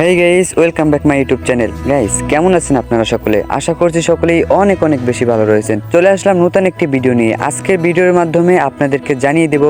Hey guys welcome back my YouTube channel guys কেমন আছেন আপনারা সকলে? আশা করছি সকলেই অনেক অনেক বেশি ভালো রয়েছেন। চলে আসলাম নতুন একটি ভিডিও নিয়ে। আজকের ভিডিওর মাধ্যমে আপনাদেরকে জানিয়ে দেব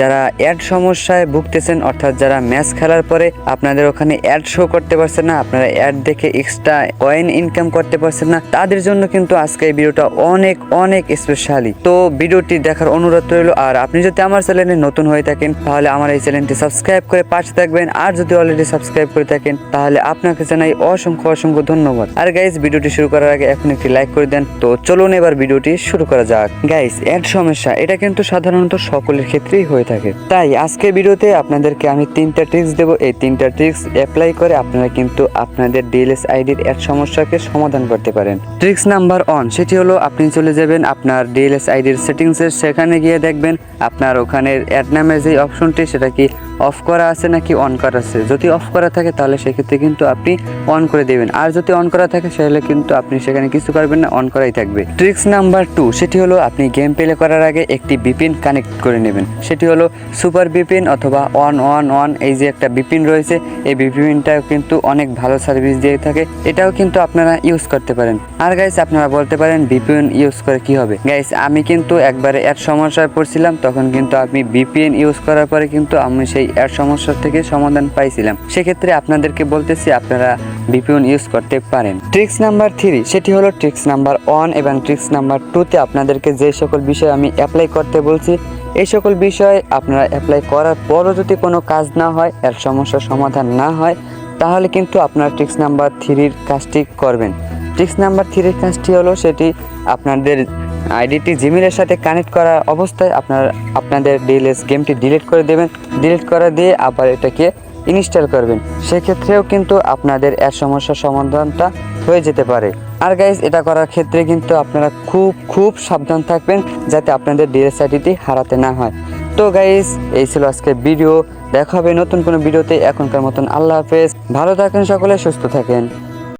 যারা অ্যাড সমস্যায় ভুগতেছেন, অর্থাৎ যারা ম্যাচ খেলার পরে আপনাদের ওখানে অ্যাড শো করতে পারছেন না, আপনারা অ্যাড দেখে এক্সট্রা কয়েন ইনকাম করতে পারছেন না, তাদের জন্য কিন্তু আজকে এই ভিডিওটা অনেক অনেক স্পেশালি তো ভিডিওটি দেখার অনুরোধ রইল, আর আপনি যদি আমার চ্যানেলে নতুন হয়ে থাকেন, তাহলে আমার এই চ্যানেলটি সাবস্ক্রাইব করে পাশে থাকবেন, আর যদি অলরেডি সাবস্ক্রাইব করে থাকেন তাহলে আপনাকে জানাই অসংখ্য অসংখ্য ধন্যবাদ। আর গাইস ভিডিওটি শুরু করার আগে এখন একটি লাইক করে দেন। তো চলুন এবার ভিডিওটি শুরু করা যাক। গাইস এড সমস্যা, এটা কিন্তু সাধারণত সকলের ক্ষেত্রেই হয়ে থাকে। তাই আজকের ভিডিওতে আপনাদেরকে আমি তিনটা ট্রিক্স দেব। এই তিনটা ট্রিক্স অ্যাপ্লাই করে আপনারা কিন্তু আপনাদের ডিএলএস আইডির এর সমস্যাকে সমাধান করতে পারেন। ট্রিক্স নাম্বার ওয়ান সেটি হলো আপনি চলে যাবেন আপনার ডিএলএস আইডির সেটিংসের সেখানে গিয়ে দেখবেন আপনার ওখানে অ্যাড নামের যে অপশনটি সেটা কি অফ করা আছে নাকি অন করা আছে। যদি অফ করা থাকে তাহলে সেক্ষেত্রে কিন্তু আপনি অন করে দেবেন। আর যদি অন করা থাকে তাহলে কিন্তু আপনি সেখানে কিছু করবেন না অন করাই থাকবে। ট্রিক্স নাম্বার টু সেটি হলো আপনি গেম প্লে করার আগে একটি বিপিন কানেক্ট করে নেবেন। সেটি হলো সুপার বিপিন অথবা ওয়ান ওয়ান ওয়ান এই যে একটা বিপিন রয়েছে, এই বিপিনটাও কিন্তু অনেক ভালো সার্ভিস দিয়ে থাকে। এটাও কিন্তু আপনারা ইউজ করতে পারেন। আর গাইস আপনারা বলতে পারেন বিপিএন ইউজ করে কি হবে? গাইস আমি কিন্তু একবারে এক সমস্যায় পড়ছিলাম, তখন কিন্তু আমি বিপিএন ইউজ করার পরে কিন্তু আমি সেই এর সমস্যা থেকে সমাধান পাইছিলাম। সেক্ষেত্রে আপনাদেরকে বলতেছি, আপনারা বিপিএন ইউজ করতে পারেন। ট্রিক্স নাম্বার থ্রি সেটি হলো ট্রিক্স নাম্বার ওয়ান এবং ট্রিক্স নাম্বার টুতে আপনাদেরকে যে সকল বিষয় আমি অ্যাপ্লাই করতে বলছি, এই সকল বিষয় আপনারা অ্যাপ্লাই করার পরও যদি কোনো কাজ না হয়, এর সমস্যার সমাধান না হয়, তাহলে কিন্তু আপনারা ট্রিক্স নাম্বার থ্রির কাজটি করবেন। ট্রিক্স নাম্বার থ্রির কাজটি হলো সেটি আপনাদের আইডিটি জিমেলের সাথে কানেক্ট করা অবস্থায় আপনার, আপনাদের ডিএলএস গেমটি ডিলিট করে দেবেন। ডিলিট করে দিয়ে আবার এটাকে ইনস্টল করবেন। সেক্ষেত্রেও কিন্তু আপনাদের এর সমস্যার সমাধানটা হয়ে যেতে পারে। আর গাইজ এটা করার ক্ষেত্রে কিন্তু আপনারা খুব খুব সাবধান থাকবেন যাতে আপনাদের ডিএসআইটি হারাতে না হয়। তো গাইজ এই ছিল আজকে ভিডিও দেখা হবে নতুন কোনো ভিডিওতে এখনকার মতন আল্লাহ হাফেজ। ভালো থাকেন সকলে, সুস্থ থাকেন।